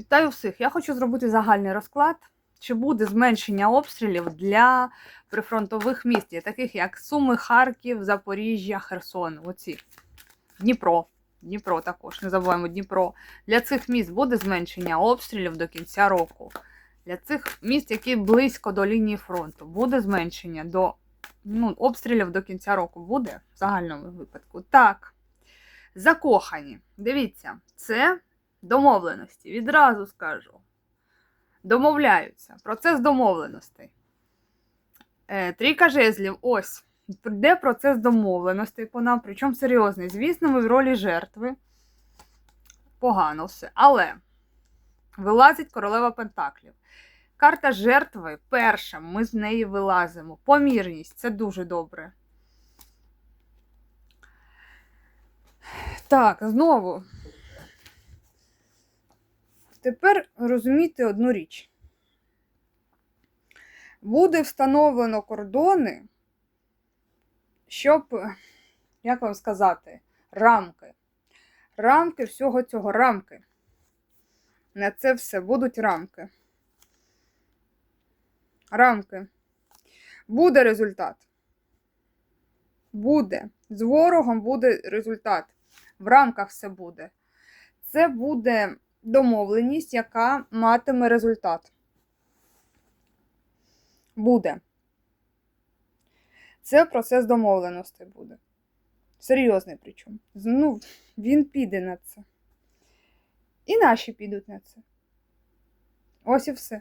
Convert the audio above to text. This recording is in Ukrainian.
Вітаю всіх! Я хочу зробити загальний розклад. Чи буде зменшення обстрілів для прифронтових міст, таких як Суми, Харків, Запоріжжя, Херсон. Оці. Дніпро. Дніпро також, не забуваємо Дніпро. Для цих міст буде зменшення обстрілів до кінця року. Для цих міст, які близько до лінії фронту, буде зменшення до ну, обстрілів до кінця року. Буде в загальному випадку. Так. Закохані. Дивіться, це домовленості. Відразу скажу. Домовляються. Процес домовленостей. Е, трійка жезлів. Ось. Йде процес домовленостей по нам, причому серйозний. Звісно, ми в ролі жертви. Погано все. Але вилазить королева Пентаклів. Карта жертви перша, ми з неї вилазимо. Помірність це дуже добре. Так, знову. Тепер розумійте одну річ. Буде встановлено кордони, щоб, як вам сказати, рамки. Рамки всього цього рамки. На це все будуть рамки. Рамки. Буде результат. Буде. З ворогом буде результат. В рамках все буде. Це буде домовленість, яка матиме результат. Буде. Це процес домовленостей буде. Серйозний причому. Ну, він піде на це. І наші підуть на це. Ось і все.